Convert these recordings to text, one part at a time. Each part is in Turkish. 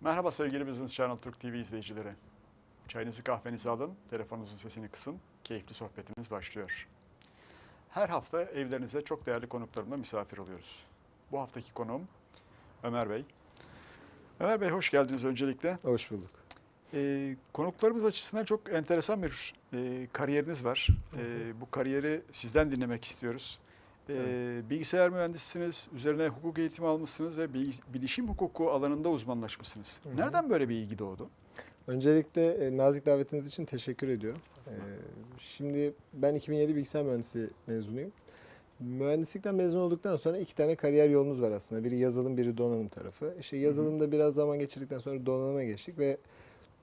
Merhaba sevgili Business Channel Türk TV izleyicileri. Çayınızı kahvenizi alın, telefonunuzun sesini kısın, keyifli sohbetimiz başlıyor. Her hafta evlerinize çok değerli konuklarımla misafir oluyoruz. Bu haftaki konuğum Ömer Bey. Ömer Bey hoş geldiniz öncelikle. Hoş bulduk. Ee, konuklarımız açısından çok enteresan bir e, kariyeriniz var. Ee, bu kariyeri sizden dinlemek istiyoruz. Ee, bilgisayar mühendisisiniz, üzerine hukuk eğitimi almışsınız ve bilgi- bilişim hukuku alanında uzmanlaşmışsınız. Hı hı. Nereden böyle bir ilgi doğdu? Öncelikle e, nazik davetiniz için teşekkür ediyorum. E, şimdi ben 2007 bilgisayar mühendisi mezunuyum. Mühendislikten mezun olduktan sonra iki tane kariyer yolumuz var aslında. Biri yazılım, biri donanım tarafı. İşte yazılımda biraz zaman geçirdikten sonra donanıma geçtik ve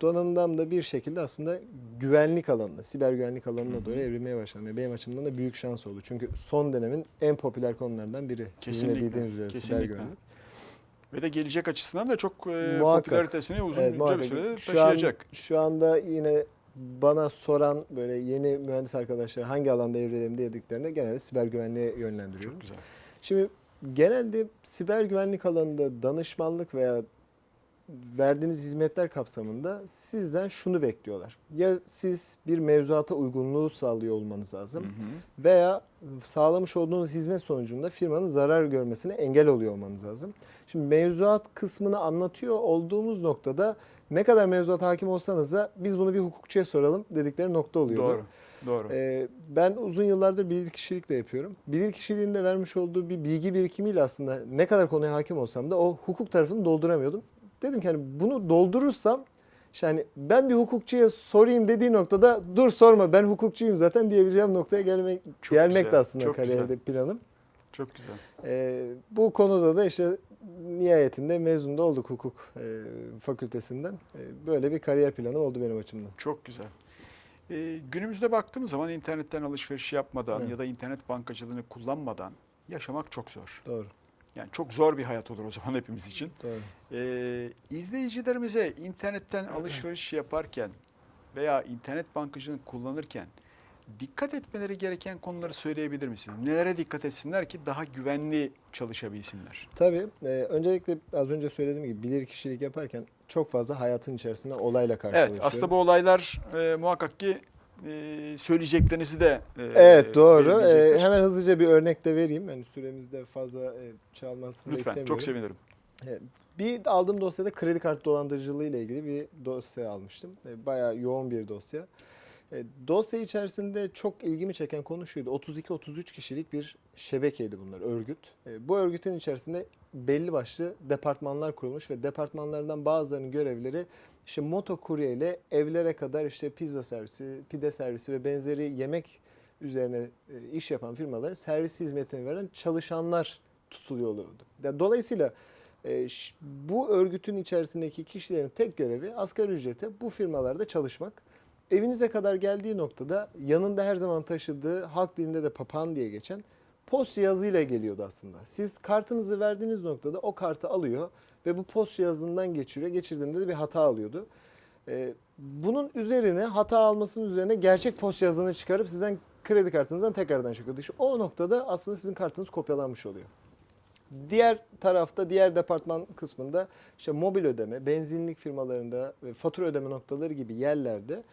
donanımdan da bir şekilde aslında güvenlik alanına, siber güvenlik alanına doğru evrilmeye başladım. Ve Benim açımdan da büyük şans oldu. Çünkü son dönemin en popüler konulardan biri. Sizin de Kesinlikle, bildiğiniz üzere siber kesinlikle. güvenlik. Ve de gelecek açısından da çok e, Muhakkak. popülaritesini uzunca Evet, bir sürede Şu taşıyacak. An, şu anda yine bana soran böyle yeni mühendis arkadaşlar hangi alanda evrilelim dediklerinde genelde siber güvenliğe yönlendiriyorum. Çok güzel. Şimdi genelde siber güvenlik alanında danışmanlık veya verdiğiniz hizmetler kapsamında sizden şunu bekliyorlar. Ya siz bir mevzuata uygunluğu sağlıyor olmanız lazım Hı hı. veya sağlamış olduğunuz hizmet sonucunda firmanın zarar görmesine engel oluyor olmanız lazım. Şimdi mevzuat kısmını anlatıyor olduğumuz noktada ne kadar mevzuat hakim olsanız da biz bunu bir hukukçuya soralım dedikleri nokta oluyordu. Doğru. Doğru. Ee, ben uzun yıllardır bilirkişilik de yapıyorum. Bilirkişiliğin de vermiş olduğu bir bilgi birikimiyle aslında ne kadar konuya hakim olsam da o hukuk tarafını dolduramıyordum. Dedim ki hani bunu doldurursam işte hani ben bir hukukçuya sorayım dediği noktada dur sorma ben hukukçuyum zaten diyebileceğim noktaya gelmek Çok gelmek güzel, de aslında çok güzel. kariyerde planım. Çok güzel. Ee, bu konuda da işte nihayetinde mezun da olduk hukuk e, fakültesinden. E, böyle bir kariyer planı oldu benim açımdan. Çok güzel. Ee, günümüzde baktığımız zaman internetten alışveriş yapmadan Evet. ya da internet bankacılığını kullanmadan yaşamak çok zor. Doğru. Yani çok zor bir hayat olur o zaman hepimiz için. Ee, izleyicilerimize internetten alışveriş yaparken veya internet bankacılığını kullanırken dikkat etmeleri gereken konuları söyleyebilir misiniz? Nelere dikkat etsinler ki daha güvenli çalışabilsinler? Tabii. e, öncelikle az önce söylediğim gibi bilir kişilik yaparken çok fazla hayatın içerisinde olayla karşılaşıyorum. Evet, aslında bu olaylar e, muhakkak ki e, söyleyeceklerinizi de e, Evet doğru. E, hemen hızlıca bir örnek de vereyim. Yani süremizde fazla e, çalmasını Lütfen, istemiyorum. çok sevinirim. E, Bir aldığım dosyada kredi kartı dolandırıcılığı ile ilgili bir dosya almıştım. E, Bayağı yoğun bir dosya. E, Dosya içerisinde çok ilgimi çeken konu şuydu. 32-33 kişilik bir şebekeydi bunlar, örgüt. E, Bu örgütün içerisinde belli başlı departmanlar kurulmuş ve departmanlardan bazılarının görevleri işte motokurye evlere kadar işte pizza servisi, pide servisi ve benzeri yemek üzerine e, iş yapan firmaların servis hizmetini veren çalışanlar tutuluyordu. Ya Dolayısıyla e, bu örgütün içerisindeki kişilerin tek görevi asgari ücrete bu firmalarda çalışmak. Evinize kadar geldiği noktada yanında her zaman taşıdığı halk dilinde de papağan diye geçen post cihazıyla geliyordu aslında. Siz kartınızı verdiğiniz noktada o kartı alıyor ve bu post cihazından geçiriyor. Geçirdiğinde de bir hata alıyordu. Ee, bunun üzerine hata almasının üzerine gerçek post cihazını çıkarıp sizden kredi kartınızdan tekrardan çıkıyordu. İşte o noktada aslında sizin kartınız kopyalanmış oluyor. Diğer tarafta, diğer departman kısmında işte mobil ödeme, benzinlik firmalarında ve fatura ödeme noktaları gibi yerlerde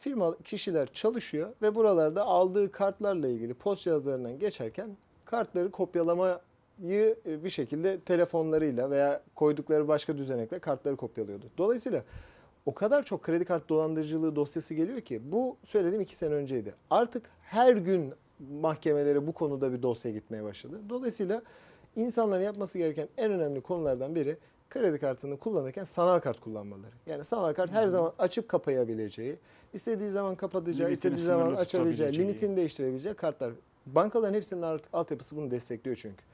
firma kişiler çalışıyor ve buralarda aldığı kartlarla ilgili post cihazlarından geçerken kartları kopyalamayı e, bir şekilde telefonlarıyla veya koydukları başka düzenekle kartları kopyalıyordu. Dolayısıyla o kadar çok kredi kart dolandırıcılığı dosyası geliyor ki bu söylediğim iki sene önceydi. Artık her gün mahkemelere bu konuda bir dosya gitmeye başladı. Dolayısıyla insanların yapması gereken en önemli konulardan biri kredi kartını kullanırken sanal kart kullanmaları. Yani sanal kart her zaman açıp kapayabileceği, istediği zaman kapatacağı, Limitini istediği zaman açabileceği, limitini değiştirebileceği kartlar. Bankaların hepsinin artık altyapısı bunu destekliyor çünkü.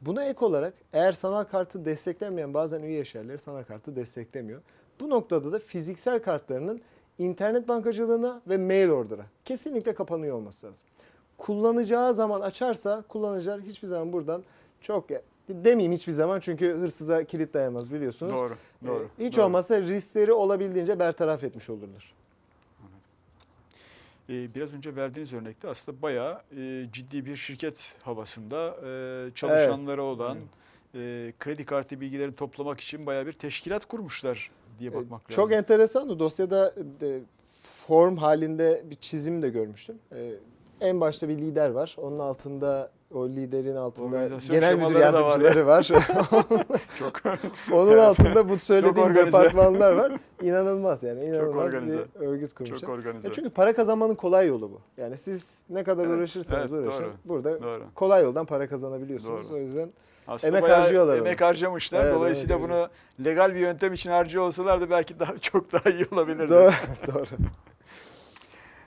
Buna ek olarak eğer sanal kartı desteklenmeyen bazen üye yerleri sanal kartı desteklemiyor. Bu noktada da fiziksel kartlarının internet bankacılığına ve mail order'a kesinlikle kapanıyor olması lazım. Kullanacağı zaman açarsa kullanıcılar hiçbir zaman buradan çok demeyeyim hiçbir zaman çünkü hırsıza kilit dayamaz biliyorsunuz. Doğru, doğru. Ee, Hiç doğru. olmazsa riskleri olabildiğince bertaraf etmiş olurlar. E, biraz önce verdiğiniz örnekte aslında bayağı e, ciddi bir şirket havasında e, çalışanları olan e, kredi kartı bilgilerini toplamak için bayağı bir teşkilat kurmuşlar diye bakmak Ee, Çok lazım. enteresan o dosyada e, form halinde bir çizim de görmüştüm. E, en başta bir lider var. Onun altında o liderin altında genel müdür da var yardımcıları var. Çok Onun altında bu söylediğim departmanlar var. İnanılmaz yani. İnanılmaz bir örgüt kurmuşlar. çok organize. Ya çünkü para kazanmanın kolay yolu bu. Yani siz ne kadar Evet, uğraşırsanız evet, uğraşın doğru. burada Doğru. kolay yoldan para kazanabiliyorsunuz. Doğru. O yüzden Aslında Emek harcıyorlar Emek harcamışlar. Evet, Dolayısıyla evet, bunu legal bir yöntem için harcıyor olsalardı belki daha çok daha iyi olabilirdi. doğru doğru.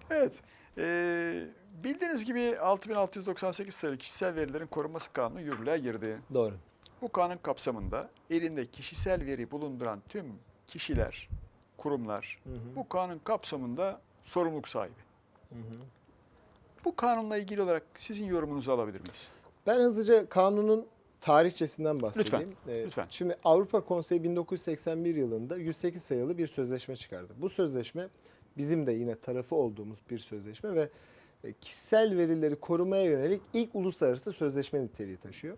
Evet. Ee, bildiğiniz gibi 6698 sayılı kişisel verilerin korunması kanunu yürürlüğe girdi. Doğru. Bu kanun kapsamında elinde kişisel veri bulunduran tüm kişiler, kurumlar Hı hı, bu kanun kapsamında sorumluluk sahibi. hı hı. Bu kanunla ilgili olarak sizin yorumunuzu alabilir miyiz? Ben hızlıca kanunun tarihçesinden bahsedeyim. Ee, lütfen. Şimdi Avrupa Konseyi 1981 yılında 108 sayılı bir sözleşme çıkardı. Bu sözleşme bizim de yine tarafı olduğumuz bir sözleşme ve kişisel verileri korumaya yönelik ilk uluslararası sözleşme niteliği taşıyor.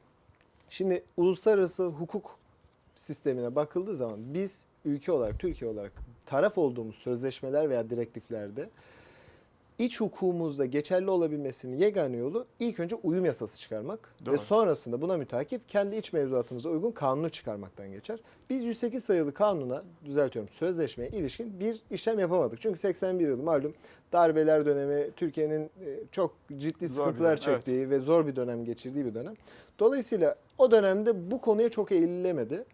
Şimdi uluslararası hukuk sistemine bakıldığı zaman biz ülke olarak, Türkiye olarak taraf olduğumuz sözleşmeler veya direktiflerde iç hukukumuzda geçerli olabilmesinin yegane yolu ilk önce uyum yasası çıkarmak Doğru. ve sonrasında buna mütakip kendi iç mevzuatımıza uygun kanunu çıkarmaktan geçer. Biz 108 sayılı kanuna, düzeltiyorum sözleşmeye ilişkin bir işlem yapamadık. Çünkü 81 yılı malum darbeler dönemi Türkiye'nin e, çok ciddi Zor sıkıntılar dönem, evet. çektiği ve zor bir dönem geçirdiği bir dönem. Dolayısıyla o dönemde bu konuya çok eğilemedi.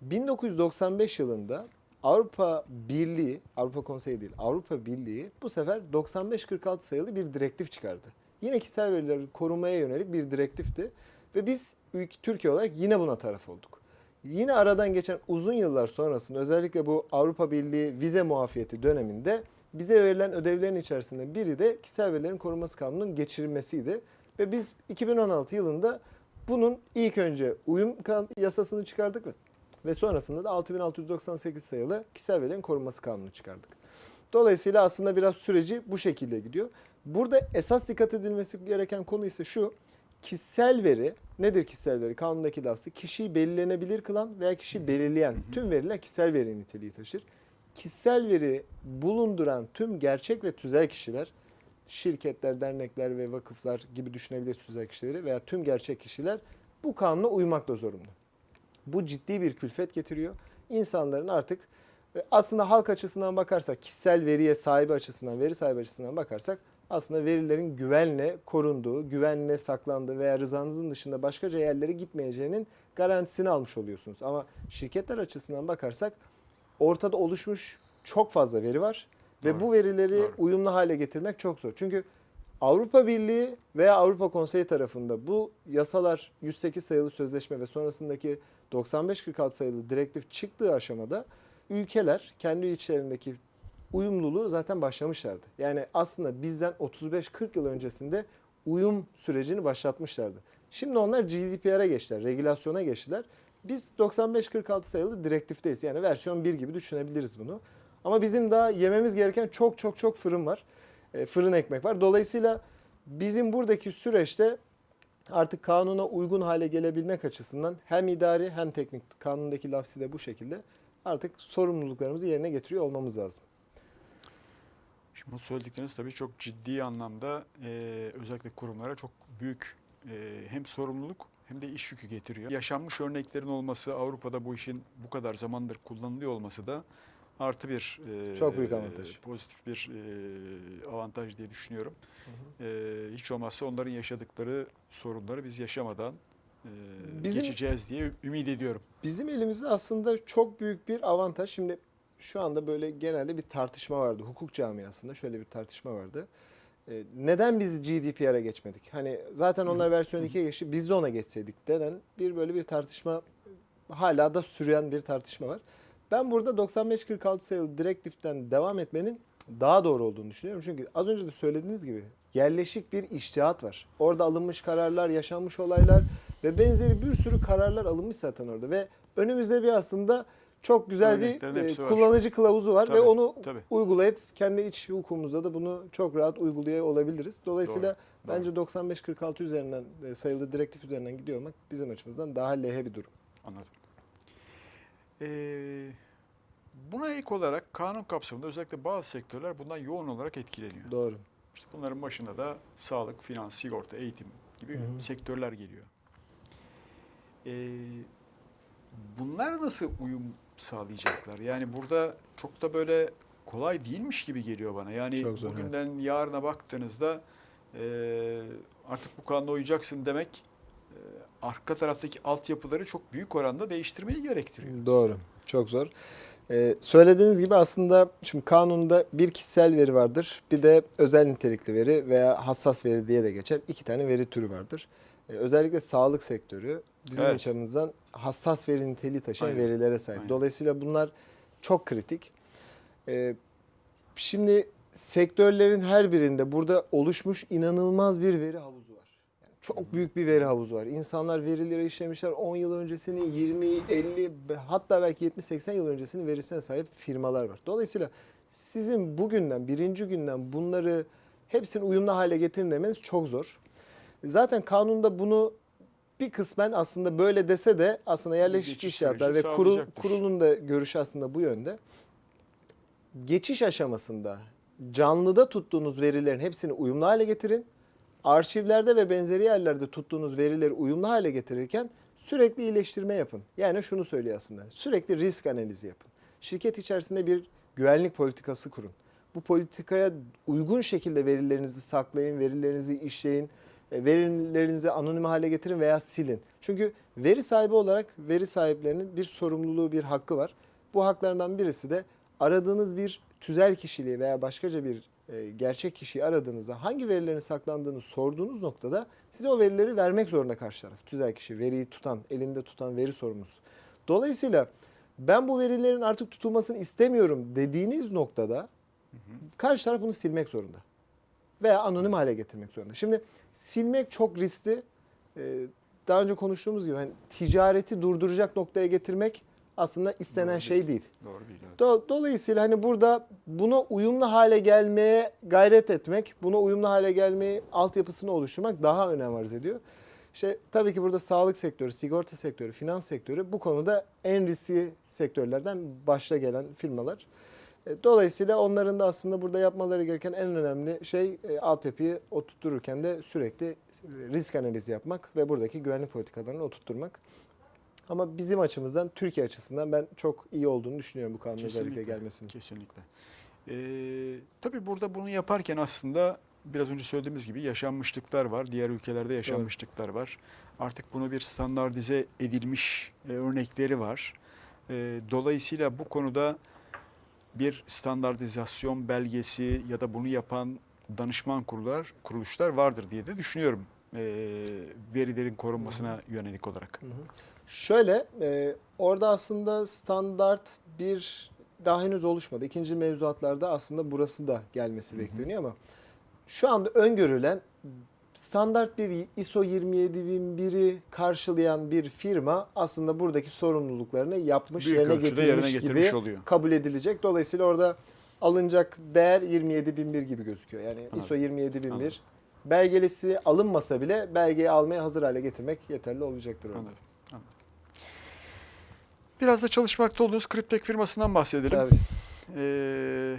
1995 yılında Avrupa Birliği, Avrupa Konseyi değil, Avrupa Birliği bu sefer 95-46 sayılı bir direktif çıkardı. Yine kişisel verileri korumaya yönelik bir direktifti ve biz ülke, Türkiye olarak yine buna taraf olduk. Yine aradan geçen uzun yıllar sonrasında özellikle bu Avrupa Birliği vize muafiyeti döneminde bize verilen ödevlerin içerisinde biri de kişisel verilerin korunması kanununun geçirilmesiydi. Ve biz 2016 yılında bunun ilk önce uyum yasasını çıkardık ve ve sonrasında da 6698 sayılı kişisel verilerin korunması kanunu çıkardık. Dolayısıyla aslında biraz süreci bu şekilde gidiyor. Burada esas dikkat edilmesi gereken konu ise şu. Kişisel veri nedir kişisel veri? Kanundaki lafzı kişiyi belirlenebilir kılan veya kişiyi belirleyen tüm veriler kişisel veri niteliği taşır. Kişisel veri bulunduran tüm gerçek ve tüzel kişiler şirketler, dernekler ve vakıflar gibi düşünebiliriz tüzel kişileri veya tüm gerçek kişiler bu kanuna uymakla zorunlu. Bu ciddi bir külfet getiriyor. İnsanların artık e, aslında halk açısından bakarsak, kişisel veriye sahibi açısından, veri sahibi açısından bakarsak aslında verilerin güvenle korunduğu, güvenle saklandığı veya rızanızın dışında başkaca yerlere gitmeyeceğinin garantisini almış oluyorsunuz. Ama şirketler açısından bakarsak ortada oluşmuş çok fazla veri var ve Doğru, bu verileri doğru. uyumlu hale getirmek çok zor. Çünkü Avrupa Birliği veya Avrupa Konseyi tarafında bu yasalar 108 sayılı sözleşme ve sonrasındaki 95-46 sayılı direktif çıktığı aşamada ülkeler kendi içlerindeki uyumluluğu zaten başlamışlardı. Yani aslında bizden 35-40 yıl öncesinde uyum sürecini başlatmışlardı. Şimdi onlar GDPR'a geçtiler, regülasyona geçtiler. Biz 95-46 sayılı direktifteyiz. Yani versiyon 1 gibi düşünebiliriz bunu. Ama bizim daha yememiz gereken çok çok çok fırın var. E, fırın ekmek var. Dolayısıyla bizim buradaki süreçte artık kanuna uygun hale gelebilmek açısından hem idari hem teknik kanundaki lafzı da bu şekilde artık sorumluluklarımızı yerine getiriyor olmamız lazım. Şimdi bu söyledikleriniz tabii çok ciddi anlamda e, özellikle kurumlara çok büyük e, hem sorumluluk hem de iş yükü getiriyor. Yaşanmış örneklerin olması, Avrupa'da bu işin bu kadar zamandır kullanılıyor olması da artı bir e, Çok büyük avantaj. pozitif bir e, avantaj diye düşünüyorum. E, hiç olmazsa onların yaşadıkları sorunları biz yaşamadan e, Bizim- geçeceğiz diye ümit ediyorum. Bizim elimizde aslında çok büyük bir avantaj. Şimdi şu anda böyle genelde bir tartışma vardı. Hukuk camiasında şöyle bir tartışma vardı. Ee, neden biz GDPR'a geçmedik? Hani zaten onlar versiyon 2'ye geçti. Biz de ona geçseydik denen bir böyle bir tartışma hala da süren bir tartışma var. Ben burada 95-46 sayılı direktiften devam etmenin daha doğru olduğunu düşünüyorum. Çünkü az önce de söylediğiniz gibi yerleşik bir iştihat var. Orada alınmış kararlar, yaşanmış olaylar ve benzeri bir sürü kararlar alınmış zaten orada ve önümüzde bir aslında çok güzel bir e, hepsi var. kullanıcı kılavuzu var Tabii, ve onu tabii. uygulayıp kendi iç hukukumuzda da bunu çok rahat uygulayabiliriz. olabiliriz. Dolayısıyla Doğru, bence 95-46 üzerinden e, sayılı direktif üzerinden gidiyor olmak bizim açımızdan daha lehe bir durum. Anladım. Ee, buna ek olarak kanun kapsamında özellikle bazı sektörler bundan yoğun olarak etkileniyor. Doğru. İşte bunların başında da sağlık, finans, sigorta, eğitim gibi Hı hı. sektörler geliyor. Ee, bunlar nasıl uyum sağlayacaklar? Yani burada çok da böyle kolay değilmiş gibi geliyor bana. Yani Çok zor, bugünden yarına baktığınızda e, artık bu kanuna uyacaksın demek arka taraftaki altyapıları çok büyük oranda değiştirmeyi gerektiriyor. Doğru. Çok zor. Ee, söylediğiniz gibi aslında şimdi kanunda bir kişisel veri vardır. Bir de özel nitelikli veri veya hassas veri diye de geçer. İki tane veri türü vardır. Ee, özellikle sağlık sektörü bizim Evet. açımızdan hassas veri niteliği taşıyan Aynen. verilere sahip. Aynen. Dolayısıyla bunlar çok kritik. Ee, şimdi sektörlerin her birinde burada oluşmuş inanılmaz bir veri havuzu çok büyük bir veri havuzu var. İnsanlar verileri işlemişler 10 yıl öncesini, 20, 50 ve hatta belki 70-80 yıl öncesinin verisine sahip firmalar var. Dolayısıyla sizin bugünden, birinci günden bunları hepsini uyumlu hale getirin demeniz çok zor. Zaten kanunda bunu bir kısmen aslında böyle dese de aslında yerleşik inşaatlar ve kurul, kurulun da görüşü aslında bu yönde. Geçiş aşamasında canlıda tuttuğunuz verilerin hepsini uyumlu hale getirin. Arşivlerde ve benzeri yerlerde tuttuğunuz verileri uyumlu hale getirirken sürekli iyileştirme yapın. Yani şunu söylüyor aslında. Sürekli risk analizi yapın. Şirket içerisinde bir güvenlik politikası kurun. Bu politikaya uygun şekilde verilerinizi saklayın, verilerinizi işleyin, e, verilerinizi anonim hale getirin veya silin. Çünkü veri sahibi olarak veri sahiplerinin bir sorumluluğu, bir hakkı var. Bu haklardan birisi de aradığınız bir tüzel kişiliği veya başkaca bir e, gerçek kişiyi aradığınızda hangi verilerin saklandığını sorduğunuz noktada size o verileri vermek zorunda karşı taraf. Tüzel kişi, veriyi tutan, elinde tutan veri sorumlusu. Dolayısıyla ben bu verilerin artık tutulmasını istemiyorum dediğiniz noktada karşı taraf bunu silmek zorunda. Veya anonim hale getirmek zorunda. Şimdi silmek çok riskli. Ee, Daha önce konuştuğumuz gibi hani ticareti durduracak noktaya getirmek aslında istenen Doğru şey değil. değil. Doğru değil. evet. Do- Dolayısıyla hani burada buna uyumlu hale gelmeye gayret etmek, buna uyumlu hale gelmeyi altyapısını oluşturmak daha önem arz ediyor. İşte tabii ki burada sağlık sektörü, sigorta sektörü, finans sektörü bu konuda en riskli sektörlerden başta gelen firmalar. E, Dolayısıyla onların da aslında burada yapmaları gereken en önemli şey e, altyapıyı oturtururken de sürekli e, risk analizi yapmak ve buradaki güvenlik politikalarını oturtturmak. Ama bizim açımızdan, Türkiye açısından ben çok iyi olduğunu düşünüyorum bu özellikle Kesinlikle. gelmesinin. Kesinlikle. Ee, tabii burada bunu yaparken aslında biraz önce söylediğimiz gibi yaşanmışlıklar var. Diğer ülkelerde yaşanmışlıklar var. Artık bunu bir standartize edilmiş e, örnekleri var. E, dolayısıyla bu konuda bir standartizasyon belgesi ya da bunu yapan danışman kurullar, kuruluşlar vardır diye de düşünüyorum. E, verilerin korunmasına yönelik olarak. Hı hı. Şöyle, e, orada aslında standart bir daha henüz oluşmadı. İkinci mevzuatlarda aslında burası da gelmesi bekleniyor ama şu anda öngörülen standart bir ISO 27001'i karşılayan bir firma aslında buradaki sorumluluklarını yapmış, Büyük yerine getirmiş, yerine getirmiş gibi oluyor. kabul edilecek. Dolayısıyla orada alınacak değer 27001 gibi gözüküyor. Yani Anladım. ISO 27001 Anladım. belgelisi alınmasa bile belgeyi almaya hazır hale getirmek yeterli olacaktır orada. Anladım. Biraz da çalışmakta olduğunuz Kriptek firmasından bahsedelim. Tabii. Ee,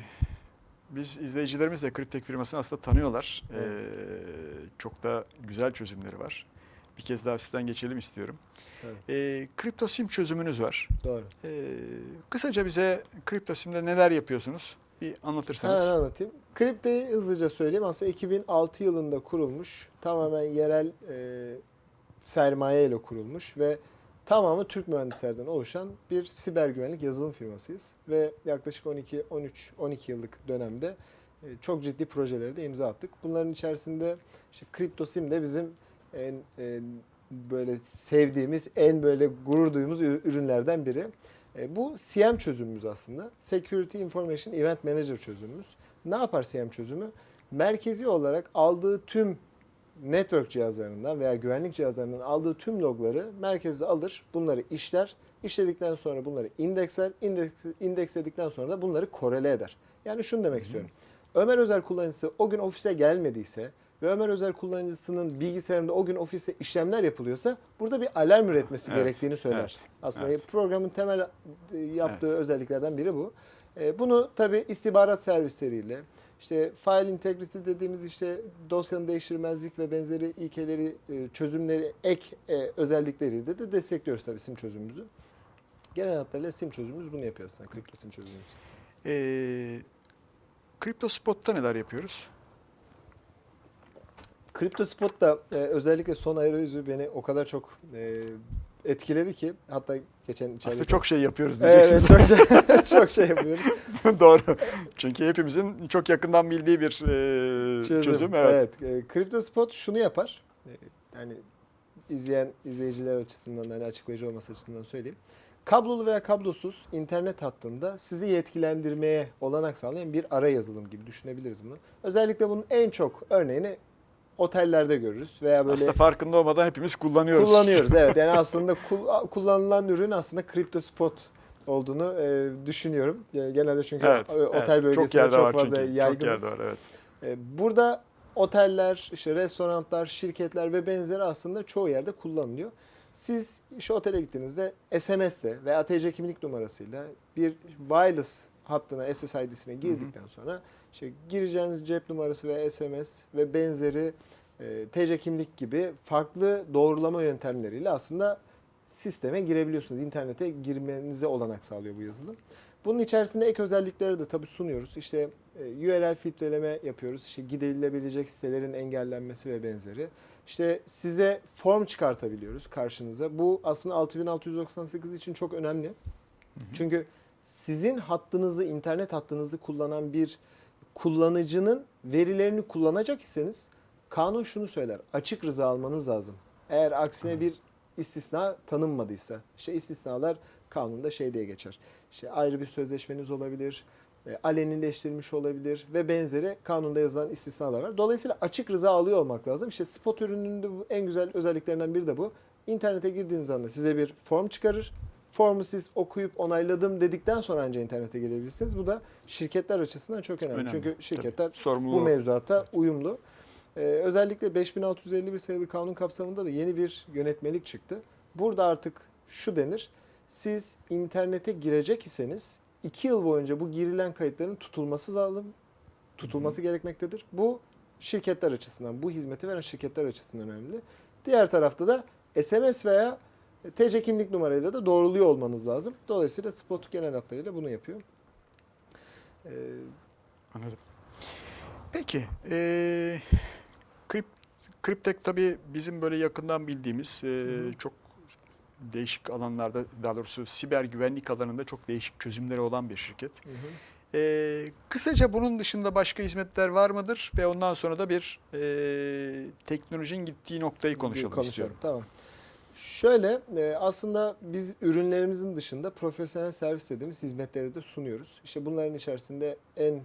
biz izleyicilerimiz de Kriptek firmasını aslında tanıyorlar. Ee, çok da güzel çözümleri var. Bir kez daha üstten geçelim istiyorum. Tabii. Ee, KriptoSim çözümünüz var. Doğru. Ee, kısaca bize KriptoSim'de neler yapıyorsunuz? Bir anlatırsanız. Hemen anlatayım. Kripte'yi hızlıca söyleyeyim. Aslında 2006 yılında kurulmuş. Tamamen yerel e, sermaye ile kurulmuş ve tamamı Türk mühendislerden oluşan bir siber güvenlik yazılım firmasıyız. Ve yaklaşık 12 13 12 yıllık dönemde e, çok ciddi projelere de imza attık. Bunların içerisinde işte KriptoSim de bizim en, en böyle sevdiğimiz, en böyle gurur duyduğumuz ürünlerden biri. E, Bu CM çözümümüz aslında. Security Information Event Manager çözümümüz. Ne yapar CM çözümü? Merkezi olarak aldığı tüm network cihazlarından veya güvenlik cihazlarından aldığı tüm logları merkeze alır, bunları işler. İşledikten sonra bunları indeksler, indeks, indeksledikten sonra da bunları korele eder. Yani şunu demek istiyorum. Ömer Özel kullanıcısı o gün ofise gelmediyse ve Ömer Özel kullanıcısının bilgisayarında o gün ofiste işlemler yapılıyorsa burada bir alarm üretmesi Evet, gerektiğini söyler. evet, Aslında evet. programın temel e, yaptığı özelliklerden biri bu. E, Bunu tabi istihbarat servisleriyle, işte file integrity dediğimiz işte dosyanın değiştirmezlik ve benzeri ilkeleri, e, çözümleri, ek e, özellikleriyle de destekliyoruz tabii sim çözümümüzü. Genel hatlarıyla sim çözümümüz bunu yapıyor aslında, kripto sim çözümümüz. Ee, Kripto Spot'ta neler yapıyoruz? Kripto Spot'ta e, özellikle son arayüzü beni o kadar çok e, etkiledi ki hatta geçen içeride Aslında çok şey yapıyoruz Evet, diyeceksiniz. çok şey, çok şey yapıyoruz. Doğru. Çünkü hepimizin çok yakından bildiği bir e, çözüm. Evet. Evet. E, şunu yapar. E, yani izleyen izleyiciler açısından hani açıklayıcı olması açısından söyleyeyim. Kablolu veya kablosuz internet hattında sizi yetkilendirmeye olanak sağlayan bir ara yazılım gibi düşünebiliriz bunu. Özellikle bunun en çok örneğini otellerde görürüz veya böyle Aslında farkında olmadan hepimiz kullanıyoruz. kullanıyoruz. Evet yani aslında kul- kullanılan ürün aslında Crypto Spot olduğunu e, düşünüyorum. Yani Genelde çünkü Evet, e, evet. otel bölgesinde çok çok, yerde var fazla çünkü. Çok yaygınız. yerde var evet. E, Burada oteller, işte restoranlar, şirketler ve benzeri aslında çoğu yerde kullanılıyor. Siz işte otele gittiğinizde SMS'le veya TC kimlik numarasıyla bir wireless hattına SSID'sine girdikten sonra işte gireceğiniz cep numarası ve SMS ve benzeri e, TC kimlik gibi farklı doğrulama yöntemleriyle aslında sisteme girebiliyorsunuz. İnternete girmenize olanak sağlıyor bu yazılım. Bunun içerisinde ek özellikleri de tabii sunuyoruz. İşte e, URL filtreleme yapıyoruz. İşte gidilebilecek sitelerin engellenmesi ve benzeri. İşte size form çıkartabiliyoruz karşınıza. Bu aslında 6698 için çok önemli. Çünkü sizin hattınızı, internet hattınızı kullanan bir kullanıcının verilerini kullanacak iseniz kanun şunu söyler. Açık rıza almanız lazım. Eğer aksine bir istisna tanınmadıysa. İşte istisnalar kanunda şey diye geçer. İşte ayrı bir sözleşmeniz olabilir, e, alenileştirilmiş olabilir ve benzeri kanunda yazılan istisnalar var. Dolayısıyla açık rıza alıyor olmak lazım. İşte spot ürününün de en güzel özelliklerinden biri de bu. İnternete girdiğiniz anda size bir form çıkarır. Formu siz okuyup onayladım dedikten sonra ancak internete girebilirsiniz. Bu da şirketler açısından çok önemli. Önemli, Çünkü şirketler Sorumluluğu. bu mevzuata uyumlu. Ee, özellikle 5651 sayılı kanun kapsamında da yeni bir yönetmelik çıktı. Burada artık şu denir. Siz internete girecek iseniz 2 yıl boyunca bu girilen kayıtların tutulması lazım. Tutulması gerekmektedir. Bu şirketler açısından, bu hizmeti veren şirketler açısından önemli. Diğer tarafta da SMS veya TC kimlik numarayla da doğruluyor olmanız lazım. Dolayısıyla Spot genel hatlarıyla bunu yapıyor. Ee, Anladım. Peki. E, krip, Kriptek tabii bizim böyle yakından bildiğimiz e, hı. çok değişik alanlarda daha doğrusu siber güvenlik alanında çok değişik çözümleri olan bir şirket. hı hı. E, kısaca bunun dışında başka hizmetler var mıdır? Ve ondan sonra da bir e, teknolojinin gittiği noktayı konuşalım, istiyorum. Tamam. Şöyle e, aslında biz ürünlerimizin dışında profesyonel servis dediğimiz hizmetleri de sunuyoruz. İşte bunların içerisinde en e,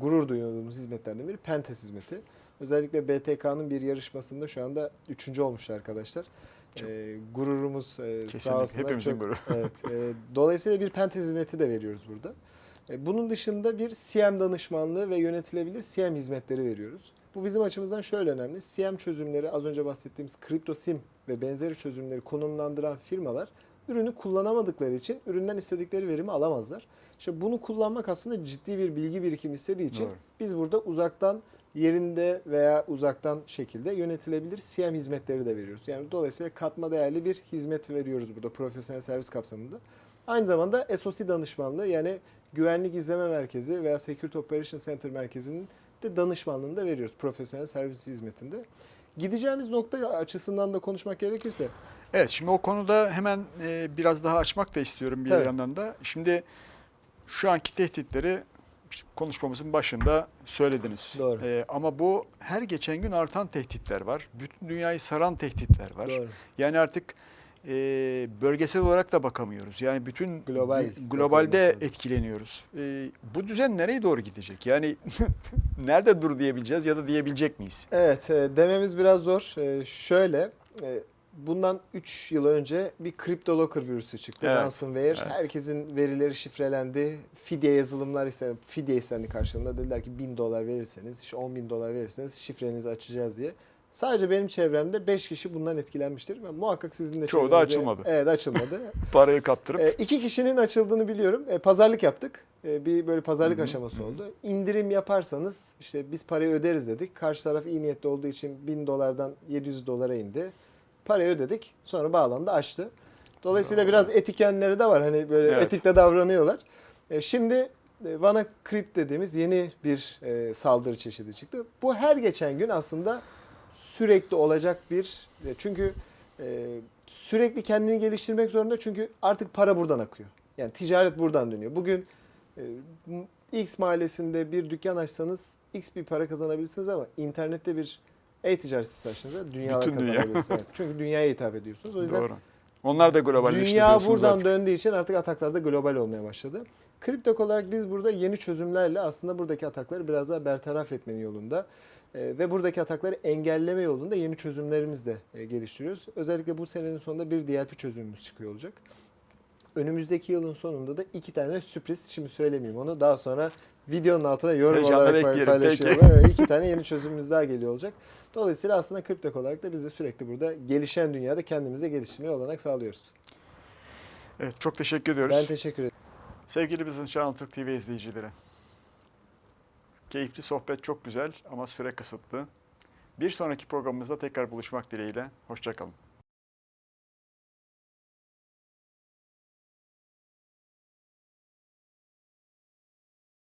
gurur duyduğumuz hizmetlerden biri Pentes hizmeti. Özellikle BTK'nın bir yarışmasında şu anda üçüncü olmuşlar arkadaşlar. Çok- E, gururumuz e, sağ olsunlar. hepimizin çok- gururu. Evet. e, dolayısıyla bir Pentes hizmeti de veriyoruz burada. E, bunun dışında bir CM danışmanlığı ve yönetilebilir CM hizmetleri veriyoruz. Bu bizim açımızdan şöyle önemli. CM çözümleri az önce bahsettiğimiz kripto sim ve benzeri çözümleri konumlandıran firmalar ürünü kullanamadıkları için üründen istedikleri verimi alamazlar. İşte bunu kullanmak aslında ciddi bir bilgi birikimi istediği için Doğru. biz burada uzaktan yerinde veya uzaktan şekilde yönetilebilir CM hizmetleri de veriyoruz. Yani dolayısıyla katma değerli bir hizmet veriyoruz burada profesyonel servis kapsamında. Aynı zamanda SOC danışmanlığı yani güvenlik izleme merkezi veya Security Operation Center merkezinin de danışmanlığını da veriyoruz profesyonel servis hizmetinde. Gideceğimiz nokta açısından da konuşmak gerekirse Evet, şimdi o konuda hemen e, biraz daha açmak da istiyorum bir Tabii. yandan da. Şimdi şu anki tehditleri konuşmamızın başında söylediniz. Doğru. E, ama bu her geçen gün artan tehditler var. Bütün dünyayı saran tehditler var. doğru. Yani artık e, bölgesel olarak da bakamıyoruz. Yani bütün Global globalde etkileniyoruz. E, bu düzen nereye doğru gidecek? Yani nerede dur diyebileceğiz ya da diyebilecek miyiz? Evet, e, dememiz biraz zor. E, şöyle, e, bundan 3 yıl önce bir CryptoLocker virüsü çıktı. Evet, Ransomware. evet. Herkesin verileri şifrelendi. Fidye yazılımlar istendi. Fidye istendi karşılığında. Dediler ki 1000 dolar verirseniz, işte 10 bin dolar verirseniz şifrenizi açacağız diye. Sadece benim çevremde 5 kişi bundan etkilenmiştir. Ben muhakkak sizin de Çoğu da çevrenizde- açılmadı. Evet açılmadı. Parayı kaptırıp E, iki kişinin açıldığını biliyorum. E, pazarlık yaptık. E, bir böyle pazarlık Hı hı, aşaması oldu. İndirim yaparsanız işte biz parayı öderiz dedik. Karşı taraf iyi niyetli olduğu için 1000 dolardan 700 dolara indi. Parayı ödedik. Sonra bağlandı açtı. Dolayısıyla Doğru. biraz etik yönleri de var. Hani böyle Evet. etikle davranıyorlar. E, şimdi e, WannaCrypt dediğimiz yeni bir e, saldırı çeşidi çıktı. Bu her geçen gün aslında sürekli olacak bir e, çünkü e, sürekli kendini geliştirmek zorunda çünkü artık para buradan akıyor. Yani ticaret buradan dönüyor. Bugün e, X mahallesinde bir dükkan açsanız X bir para kazanabilirsiniz ama internette bir e-ticaret sitesi açtığınızda dünyalar Bütün dünya. kazanabilirsiniz. Evet. Çünkü dünyaya hitap ediyorsunuz. O yüzden doğru. Onlar da globalleşti Dünya buradan artık. döndüğü için artık ataklar da global olmaya başladı. Kriptok olarak biz burada yeni çözümlerle aslında buradaki atakları biraz daha bertaraf etmenin yolunda ve buradaki atakları engelleme yolunda yeni çözümlerimiz de e, geliştiriyoruz. Özellikle bu senenin sonunda bir DLP çözümümüz çıkıyor olacak. Önümüzdeki yılın sonunda da iki tane sürpriz. Şimdi söylemeyeyim onu. Daha sonra videonun altına yorum Heyecanla olarak bekleyelim, paylaşıyorum. peki. İki tane yeni çözümümüz daha geliyor olacak. Dolayısıyla aslında kriptok olarak da biz de sürekli burada gelişen dünyada kendimizi de geliştirmeye olanak sağlıyoruz. Evet, çok teşekkür ediyoruz. Ben teşekkür ederim. Sevgili Business Channel Türk TV izleyicileri. Keyifli sohbet çok güzel ama süre kısıtlı. Bir sonraki programımızda tekrar buluşmak dileğiyle. Hoşçakalın.